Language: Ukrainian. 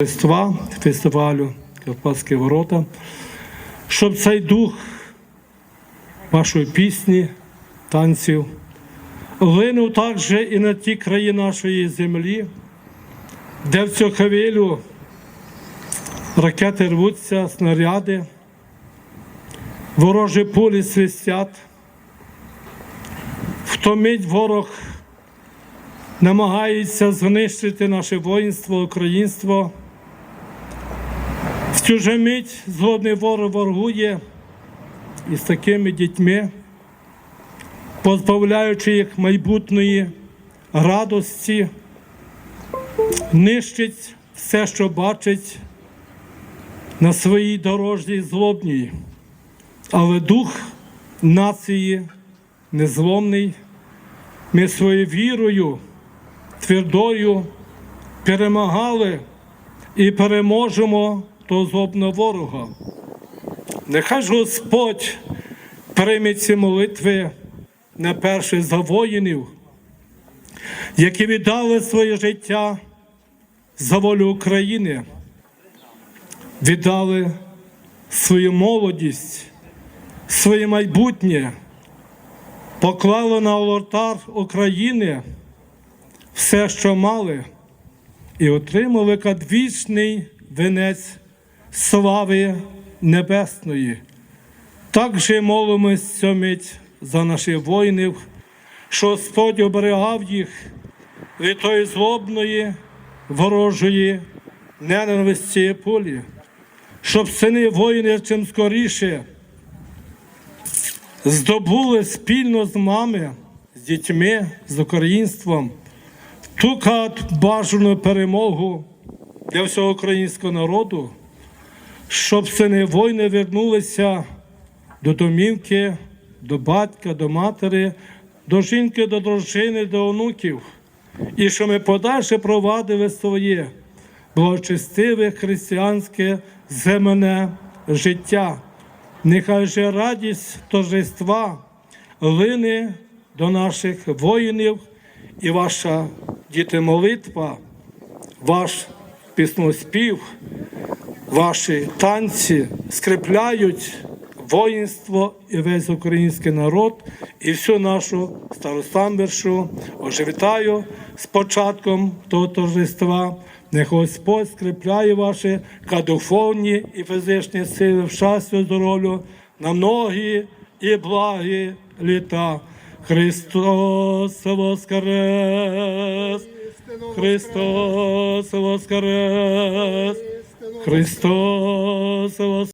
Торжества фестивалю Карпатські ворота, щоб цей дух вашої пісні, танців линув також і на ті краї нашої землі, де в цю хвилю ракети рвуться, снаряди, ворожі пулі свистять, в ту мить ворог намагається знищити наше воїнство, українство. Мить злобний ворог воргує із такими дітьми, позбавляючи їх майбутньої радості, нищить все, що бачить на своїй дорожній злобній. Але дух нації незломний, ми своєю вірою, твердою перемагали і переможемо того злобного ворога. Нехай ж Господь прийме ці молитви на перше за воїнів, які віддали своє життя за волю України, віддали свою молодість, своє майбутнє, поклали на олтар України все, що мали, і отримали кадвічний венець слави небесної. Так же молимось сьомить за наших воїнів, що Господь оберігав їх від тої злобної, ворожої ненависті і пулі, щоб сини воїни чим скоріше здобули спільно з мами, з дітьми, з українством ту бажану перемогу для всього українського народу, щоб сини воїни вернулися до домівки, до батька, до матері, до жінки, до дружини, до онуків, і що ми подальше провадили своє благочестиве християнське земне життя. Нехай же радість торжества лине до наших воїнів і ваша діти молитва, ваш пісноспів, ваші танці скріпляють воїнство і весь український народ, і всю нашу старосамбіршу оживітаю з початком того торжества. Нехай Господь скріпляє ваші кадуховні і фізичні сили в щастя, здоров'ю на многі і благі літа. Христос воскрес! Христос воскрес! Христос!